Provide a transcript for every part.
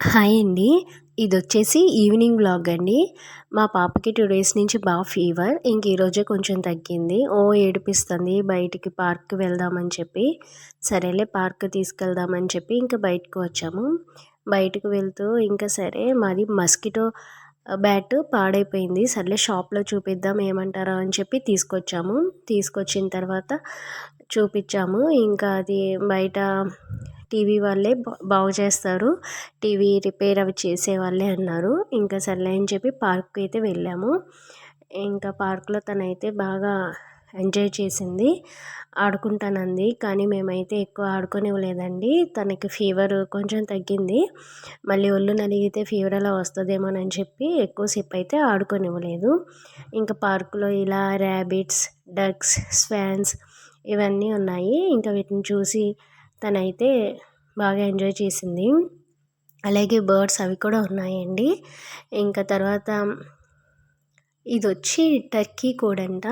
Hi అండి. ఇది వచ్చేసి ఈవినింగ్ బ్లాగ్ అండి. మా పాపకి టూ డేస్ నుంచి బాగా ఫీవర్. ఇంక ఈరోజే కొంచెం తగ్గింది. ఓ ఏడిపిస్తుంది. బయటికి పార్క్కి వెళ్దామని చెప్పి. సరేలే పార్క్ తీసుకెళ్దామని చెప్పి ఇంకా బయటకు వచ్చాము. బయటకు వెళ్తూ ఇంకా సరే మాది మస్కిటో బ్యాట్ పాడైపోయింది. సర్లే షాప్లో చూపిద్దాం ఏమంటారా అని చెప్పి తీసుకొచ్చాము. తీసుకొచ్చిన తర్వాత చూపించాము ఇంకా అది బయట టీవీ వాళ్ళే బాగు చేస్తారు. టీవీ రిపేర్ అవి చేసే వాళ్ళే అన్నారు. ఇంకా సర్లే అని చెప్పి పార్క్కి అయితే వెళ్ళాము. ఇంకా పార్క్లో తనైతే బాగా ఎంజాయ్ చేసింది. ఆడుకుంటానంది. కానీ మేమైతే ఎక్కువ ఆడుకోనివ్వలేదండి. తనకి ఫీవర్ కొంచెం తగ్గింది. మళ్ళీ ఒళ్ళు నలిగితే ఫీవర్ అలా వస్తుందేమోనని చెప్పి ఎక్కువసేపు అయితే ఆడుకోనివ్వలేదు. ఇంకా పార్కులో ఇలా ర్యాబిట్స్ డక్స్ స్వాన్స్ ఇవన్నీ ఉన్నాయి. ఇంకా వీటిని చూసి తనైతే బాగా ఎంజాయ్ చేసింది. అలాగే బర్డ్స్ అవి కూడా ఉన్నాయండి. ఇంకా తర్వాత ఇది వచ్చి టర్కీ కోడంట.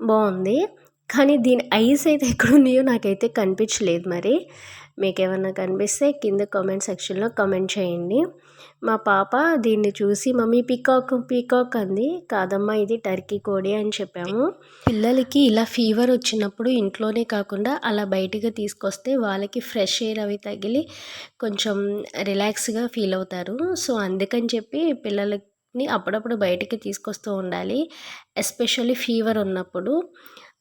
బాగుంది కానీ దీని ఐస్ అయితే ఎక్కడున్నాయో నాకైతే కనిపించలేదు మరి. మీకు ఏమన్నా కనిపిస్తే కింద కామెంట్ సెక్షన్లో కామెంట్ చేయండి. మా పాప దీన్ని చూసి మమ్మీ పీకాక్ పీకాక్ అంది. కాదమ్మా ఇది టర్కీ కోడి అని చెప్పాము. పిల్లలకి ఇలా ఫీవర్ వచ్చినప్పుడు ఇంట్లోనే కాకుండా అలా బయటగా తీసుకొస్తే వాళ్ళకి ఫ్రెష్ ఎయిర్ అవి తగిలి కొంచెం రిలాక్స్గా ఫీల్ అవుతారు. సో అందుకని చెప్పి పిల్లలకి అప్పుడప్పుడు బయటికి తీసుకొస్తూ ఉండాలి ఎస్పెషల్లీ ఫీవర్ ఉన్నప్పుడు.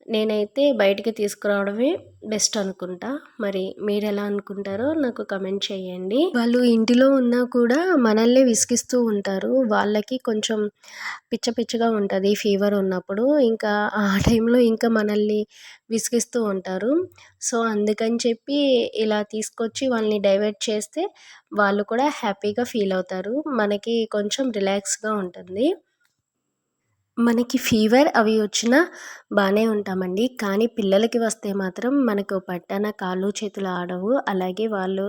నేనైతే బయటికి తీసుకురావడమే బెస్ట్ అనుకుంటా. మరి మీరు ఎలా అనుకుంటారో నాకు కమెంట్ చేయండి. వాళ్ళు ఇంటిలో ఉన్నా కూడా మనల్ని విసిగిస్తూ ఉంటారు. వాళ్ళకి కొంచెం పిచ్చ పిచ్చగా ఉంటుంది ఫీవర్ ఉన్నప్పుడు. ఇంకా ఆ టైంలో ఇంకా మనల్ని విసిగిస్తూ ఉంటారు. సో అందుకని చెప్పి ఇలా తీసుకొచ్చి వాళ్ళని డైవర్ట్ చేస్తే వాళ్ళు కూడా హ్యాపీగా ఫీల్ అవుతారు. మనకి కొంచెం రిలాక్స్గా ఉంటుంది. మనకి ఫీవర్ అవి వచ్చినా బాగానే ఉంటామండి. కానీ పిల్లలకి వస్తే మాత్రం మనకు పట్టన కాళ్ళు చేతులు ఆడవు. అలాగే వాళ్ళు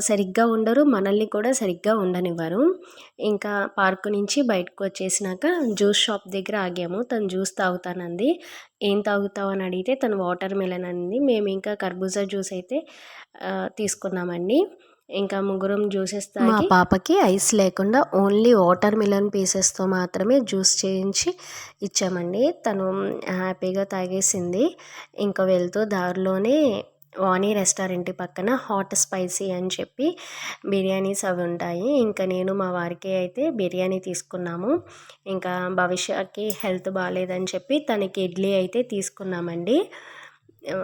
సరిగ్గా ఉండరు. మనల్ని కూడా సరిగ్గా ఉండనివ్వరు. ఇంకా పార్క్ నుంచి బయటకు వచ్చేసినాక జ్యూస్ షాప్ దగ్గర ఆగాము. తను జ్యూస్ తాగుతానంది. ఏం తాగుతావు? అని అడిగితే తను వాటర్ మెలన్ అంది. మేము ఇంకా కర్బూజా జ్యూస్ అయితే తీసుకున్నామండి. ఇంకా ముగ్గురం జ్యూసెస్ మా పాపకి ఐస్ లేకుండా ఓన్లీ వాటర్ మిలన్ పీసెస్తో మాత్రమే జ్యూస్ చేయించి ఇచ్చామండి. తను హ్యాపీగా తాగేసింది. ఇంకా వెళ్తూ దారిలోనే వాణి రెస్టారెంట్ పక్కన హాట్ స్పైసీ అని చెప్పి బిర్యానీస్ అవి ఉంటాయి. ఇంకా నేను మా వారికి అయితే బిర్యానీ తీసుకున్నాము. ఇంకా భవిష్యకి హెల్త్ బాగాలేదని చెప్పి తనకి ఇడ్లీ అయితే తీసుకున్నామండి.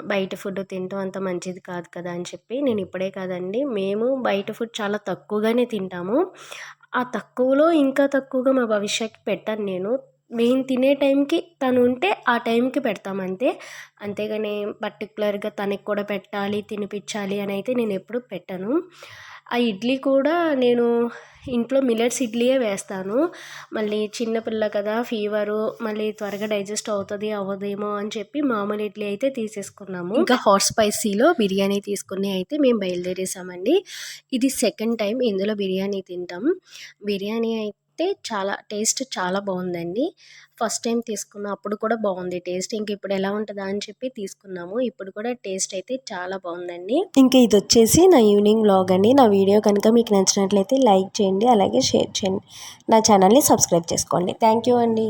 బయట ఫుడ్ తింటాం అంత మంచిది కాదు కదా అని చెప్పి నేను ఇప్పుడే కాదండి. మేము బయట ఫుడ్ చాలా తక్కువగానే తింటాము. ఆ తక్కువలో ఇంకా తక్కువగా మా భవిష్యత్కి పెట్టాను నేను. మేము తినే టైంకి తను ఉంటే ఆ టైంకి పెడతాం అంతే. అంతేగాని పర్టికులర్గా తనకి కూడా పెట్టాలి తినిపించాలి అని అయితే నేను ఎప్పుడు పెట్టను. ఆ ఇడ్లీ కూడా నేను ఇంట్లో మిల్లెట్స్ ఇడ్లీయే వేస్తాను. మళ్ళీ చిన్నపిల్ల కదా ఫీవరు మళ్ళీ త్వరగా డైజెస్ట్ అవుతుంది అవ్వదేమో అని చెప్పి మామూలు ఇడ్లీ అయితే తీసేసుకున్నాము. ఇంకా హాట్ స్పైసీలో బిర్యానీ తీసుకుని అయితే మేము బయలుదేరేసామండి. ఇది సెకండ్ టైం ఇందులో బిర్యానీ తింటాం. బిర్యానీ అయితే అయితే చాలా టేస్ట్ చాలా బాగుందండి. ఫస్ట్ టైం తీసుకున్న అప్పుడు కూడా బాగుంది. టేస్ట్ ఇంక ఇప్పుడు ఎలా ఉంటుందా అని చెప్పి తీసుకున్నాము. ఇప్పుడు కూడా టేస్ట్ అయితే చాలా బాగుందండి. ఇంకా ఇది వచ్చేసి నా ఈవినింగ్ బ్లాగ్ అండి. నా వీడియో కనుక మీకు నచ్చినట్లయితే లైక్ చేయండి. అలాగే షేర్ చేయండి. నా ఛానల్ని సబ్స్క్రైబ్ చేసుకోండి. థ్యాంక్ యూ అండి.